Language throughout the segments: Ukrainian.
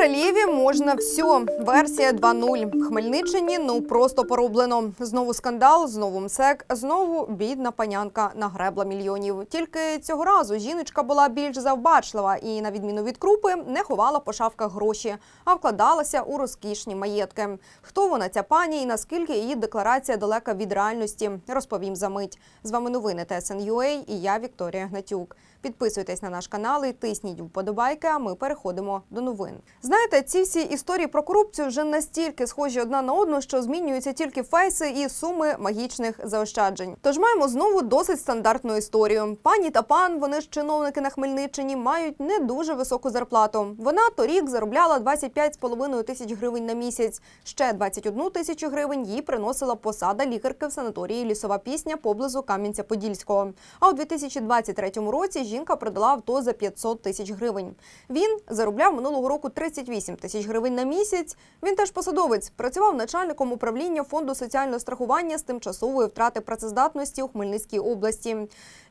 королеві можна все. Версія 2.0. Хмельниччині ну просто пороблено. Знову скандал, знову МСЕК, знову бідна панянка нагребла мільйонів. Тільки цього разу жіночка була більш завбачлива і, на відміну від крупи, не ховала по шафках гроші, а вкладалася у розкішні маєтки. Хто вона ця пані і наскільки її декларація далека від реальності, розповім за мить. З вами новини ТСН.UA і я Вікторія Гнатюк. Підписуйтесь на наш канал і тисніть вподобайки. А ми переходимо до новин. Знаєте, ці всі історії про корупцію вже настільки схожі одна на одну, що змінюються тільки фейси і суми магічних заощаджень. Тож маємо знову досить стандартну історію. Пані та пан, вони ж чиновники на Хмельниччині, мають не дуже високу зарплату. Вона торік заробляла 25,5 тисяч гривень на місяць. Ще 21 тисячу гривень їй приносила посада лікарки в санаторії Лісова пісня поблизу Кам'янця-Подільського. А у 2023 році жінка продала авто за 500 тисяч гривень. Він заробляв минулого року 38 тисяч гривень на місяць. Він теж посадовець, працював начальником управління фонду соціального страхування з тимчасової втрати працездатності у Хмельницькій області.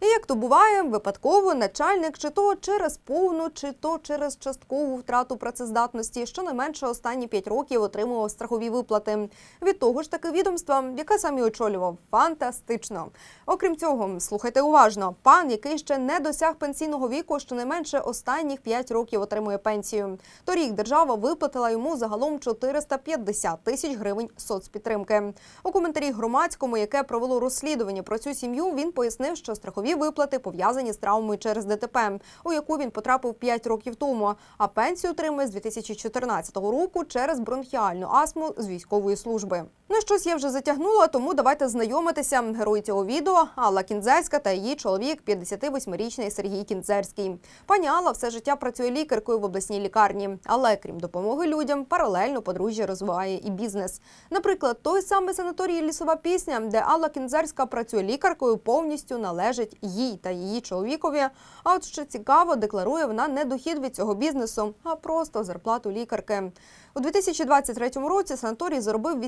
І як то буває, випадково начальник чи то через повну, чи то через часткову втрату працездатності, щонайменше останні 5 років отримував страхові виплати. Від того ж таки відомства, яке сам очолював, фантастично. Окрім цього, слухайте уважно, пан, який ще не досяг пенсійного віку, щонайменше останніх 5 років отримує пенсію. Торік держава виплатила йому загалом 450 тисяч гривень соцпідтримки. У коментарі громадському, яке провело розслідування про цю сім'ю, він пояснив, що страхові виплати пов'язані з травмою через ДТП, у яку він потрапив 5 років тому. А пенсію отримує з 2014 року через бронхіальну астму з військової служби. Ну щось я вже затягнула, тому давайте знайомитися. Герой цього відео Алла Кінзерська та її чоловік, 58-річний Сергій Кінзерський. Пані Алла все життя працює лікаркою в обласній лікарні, але крім допомоги людям, паралельно подружжя розвиває і бізнес. Наприклад, той самий санаторій Лісова пісня, де Алла Кінзерська працює лікаркою, повністю належить їй та її чоловікові. А от що цікаво, декларує вона не дохід від цього бізнесу, а просто зарплату лікарки. У 2023 році санаторій заробив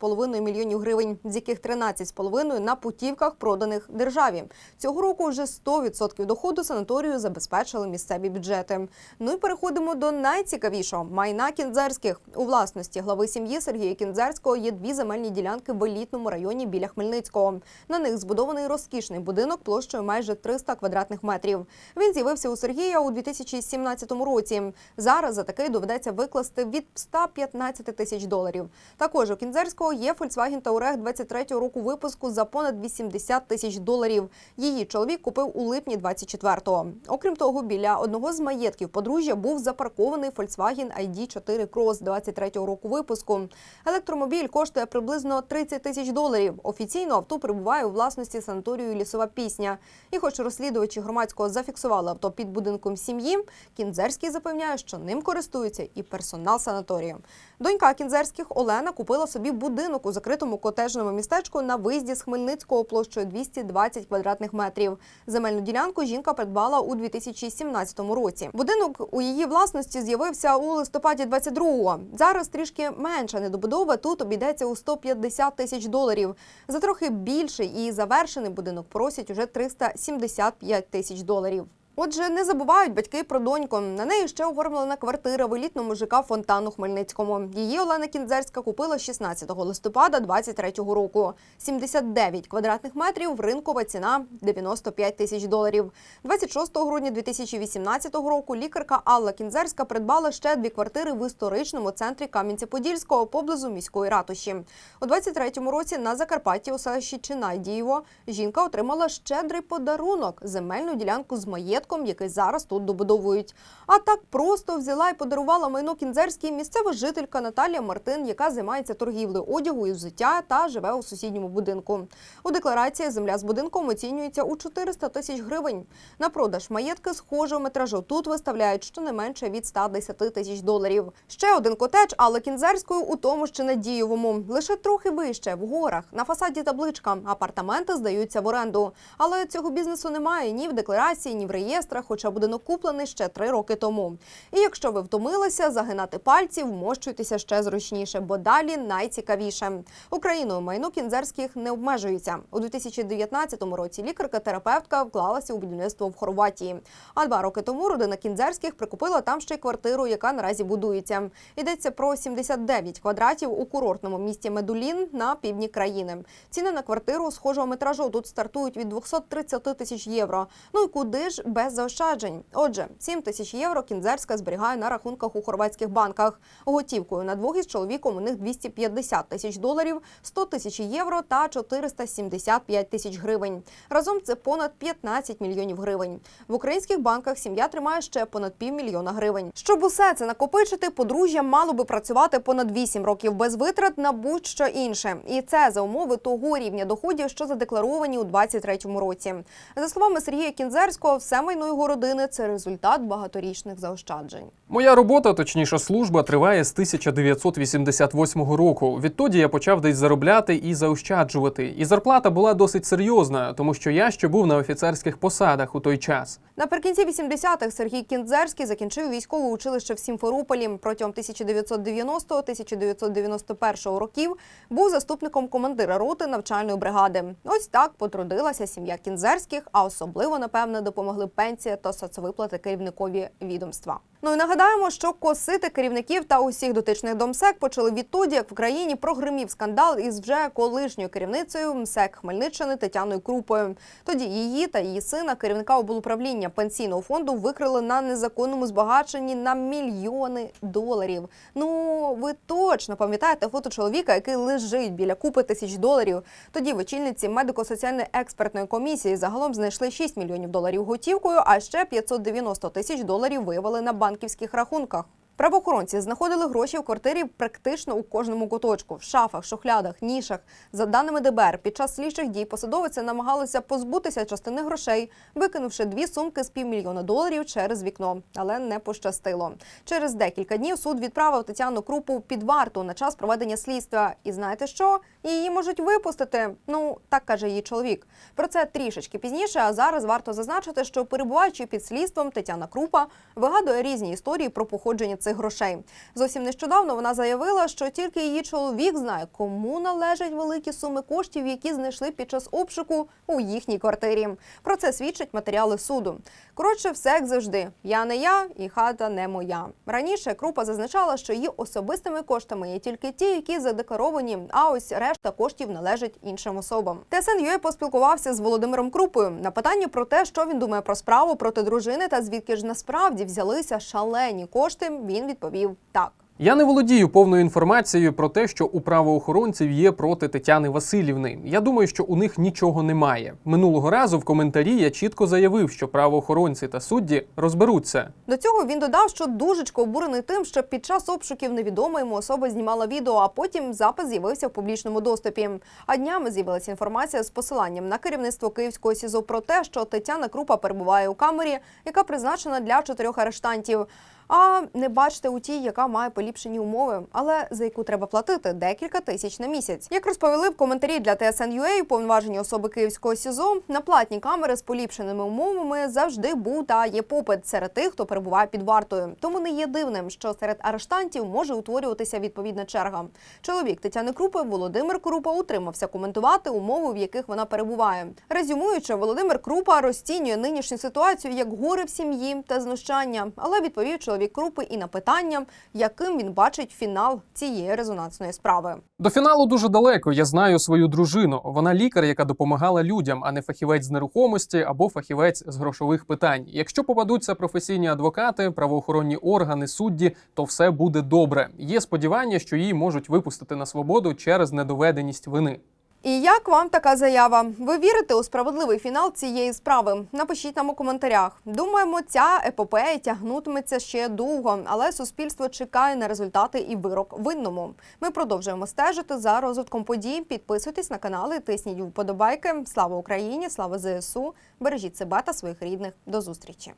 18,5 мільйонів гривень, з яких 13,5 на путівках, проданих державі. Цього року вже 100% доходу санаторію забезпечили місцеві бюджети. Ну і переходимо до найцікавішого майна кінзерських. У власності глави сім'ї Сергія Кінзерського є дві земельні ділянки в елітному районі біля Хмельницького. На них збудований розкішний будинок площею майже 300 квадратних метрів. Він з'явився у Сергія у 2017 році. Зараз за такий доведеться викласти від 115 тисяч доларів. Також у Кінзерського є Volkswagen Touareg 23-го року випуску за понад 80 тисяч доларів. Її чоловік купив у липні 24-го. Окрім того, біля одного з маєтків подружжя був запаркований Volkswagen ID4 Cross 23-го року випуску. Електромобіль коштує приблизно 30 тисяч доларів. Офіційно авто перебуває у власності санаторію Лісова пісня. І, хоч розслідувачі громадського зафіксували авто під будинком сім'ї, Кінзерський запевняє, що ним користується і персонал санаторію. Донька Кінзерських Олена купила собі будинок у закритому котежному містечку на виїзді з Хмельницького площею 220 квадратних метрів. Земельну ділянку жінка придбала у 2017 році. Будинок у її власності з'явився у листопаді 22-го. Зараз трішки менша недобудова. Тут обійдеться у 150 тисяч доларів. За трохи більший і завершений будинок просять уже 375 тисяч доларів. Отже, не забувають батьки про доньку. На неї ще оформлена квартира в елітному ЖК «Фонтан» у Хмельницькому. Її Олена Кінзерська купила 16 листопада 23-го року. 79 квадратних метрів, ринкова ціна 95 тисяч доларів. 26 грудня 2018 року лікарка Алла Кінзерська придбала ще дві квартири в історичному центрі Кам'янця-Подільського поблизу міської ратуші. У 23-му році на Закарпатті у селищі Чинайдієво жінка отримала щедрий подарунок земельну ділянку з маєтком, який зараз тут добудовують. А так просто взяла і подарувала майно кінзерській місцева жителька Наталія Мартин, яка займається торгівлею одягу і взуття та живе у сусідньому будинку. У декларації земля з будинком оцінюється у 400 тисяч гривень. На продаж маєтки схожого метражу тут виставляють щонайменше від 110 тисяч доларів. Ще один котедж Алли Кінзерської у тому ще Надієвому. Лише трохи вище в горах. На фасаді табличка. Апартаменти здаються в оренду. Але цього бізнесу немає ні в декларації, ні в реєстрі реєстрах, хоча будинок куплений ще три роки тому. І якщо ви втомилися загинати пальці, вмощуйтеся ще зручніше, бо далі найцікавіше. Україною майно кінзерських не обмежується. У 2019 році лікарка-терапевтка вклалася у будівництво в Хорватії. А два роки тому родина кінзерських прикупила там ще й квартиру, яка наразі будується. Йдеться про 79 квадратів у курортному місті Медулін на півдні країни. Ціни на квартиру схожого метражу тут стартують від 230 тисяч євро. Ну і куди ж без заощаджень? Отже, 7 тисяч євро кінзерська зберігає на рахунках у хорватських банках. Готівкою на двох із чоловіком у них 250 тисяч доларів, 100 тисяч євро та 475 тисяч гривень. Разом це понад 15 мільйонів гривень. В українських банках сім'я тримає ще понад півмільйона гривень. Щоб усе це накопичити, подружжя мало би працювати понад 8 років без витрат на будь-що інше. І це за умови того рівня доходів, що задекларовані у 2023 році. За словами Сергія Кінзерського, все майно його родини це результат багаторічних заощаджень. Моя робота, точніше, служба, триває з 1988 року. Відтоді я почав десь заробляти і заощаджувати. І зарплата була досить серйозна, тому що я ще був на офіцерських посадах у той час. Наприкінці 80-х Сергій Кінзерський закінчив військове училище в Сімферополі. Протягом 1990-1991 років був заступником командира роти навчальної бригади. Ось так потрудилася сім'я Кінзерських, а особливо, напевне, допомогли пенсія та соцвиплати керівникові відомства. Ну і нагадаємо, що косити керівників та усіх дотичних до МСЕК почали відтоді, як в країні прогримів скандал із вже колишньою керівницею МСЕК Хмельниччини Тетяною Крупою. Тоді її та її сина, керівника облуправління пенсійного фонду, викрили на незаконному збагаченні на мільйони доларів. Ну ви точно пам'ятаєте фото чоловіка, який лежить біля купи тисяч доларів. Тоді в очільниці медико-соціальної експертної комісії загалом знайшли 6 мільйонів доларів готівкою, а ще 590 тисяч доларів виявили на банківських рахунках. Правоохоронці знаходили гроші в квартирі практично у кожному куточку, в шафах, шухлядах, нішах. За даними ДБР, під час слідчих дій посадовиці намагалися позбутися частини грошей, викинувши дві сумки з півмільйона доларів через вікно, але не пощастило. Через декілька днів суд відправив Тетяну Крупу під варту на час проведення слідства. І знаєте що? Її можуть випустити. Ну так каже її чоловік. Про це трішечки пізніше. А зараз варто зазначити, що перебуваючи під слідством, Тетяна Крупа вигадує різні історії про походження цих грошей. Зовсім нещодавно вона заявила, що тільки її чоловік знає, кому належать великі суми коштів, які знайшли під час обшуку у їхній квартирі. Про це свідчать матеріали суду. Коротше, все як завжди. Я не я і хата не моя. Раніше Крупа зазначала, що її особистими коштами є тільки ті, які задекларовані, а ось решта коштів належить іншим особам. ТСН.UA поспілкувався з Володимиром Крупою на питання про те, що він думає про справу проти дружини та звідки ж насправді взялися шалені кошти. Він відповів так. Я не володію повною інформацією про те, що у правоохоронців є проти Тетяни Васильівни. Я думаю, що у них нічого немає. Минулого разу в коментарі я чітко заявив, що правоохоронці та судді розберуться. До цього він додав, що дужечко обурений тим, що під час обшуків невідома йому особа знімала відео, а потім запис з'явився в публічному доступі. А днями з'явилася інформація з посиланням на керівництво Київського СІЗО про те, що Тетяна Крупа перебуває у камері, яка призначена для чотирьох арештантів. А не бачите у тій, яка має поліпшені умови, але за яку треба платити декілька тисяч на місяць. Як розповіли в коментарі для TSN.UA, повноважені особи Київського СІЗО на платні камери з поліпшеними умовами завжди був та є попит серед тих, хто перебуває під вартою. Тому не є дивним, що серед арештантів може утворюватися відповідна черга. Чоловік Тетяни Крупи Володимир Крупа утримався коментувати умови, в яких вона перебуває. Резюмуючи, Володимир Крупа розцінює нинішню ситуацію як горе в сім'ї та знущання, але відповів чоловік Крупи і на питання, яким він бачить фінал цієї резонансної справи. До фіналу дуже далеко. Я знаю свою дружину. Вона лікар, яка допомагала людям, а не фахівець з нерухомості або фахівець з грошових питань. Якщо попадуться професійні адвокати, правоохоронні органи, судді, то все буде добре. Є сподівання, що її можуть випустити на свободу через недоведеність вини. І як вам така заява? Ви вірите у справедливий фінал цієї справи? Напишіть нам у коментарях. Думаємо, ця епопея тягнутиметься ще довго, але суспільство чекає на результати і вирок винному. Ми продовжуємо стежити за розвитком подій. Підписуйтесь на канали, тисніть вподобайки. Слава Україні! Слава ЗСУ! Бережіть себе та своїх рідних. До зустрічі!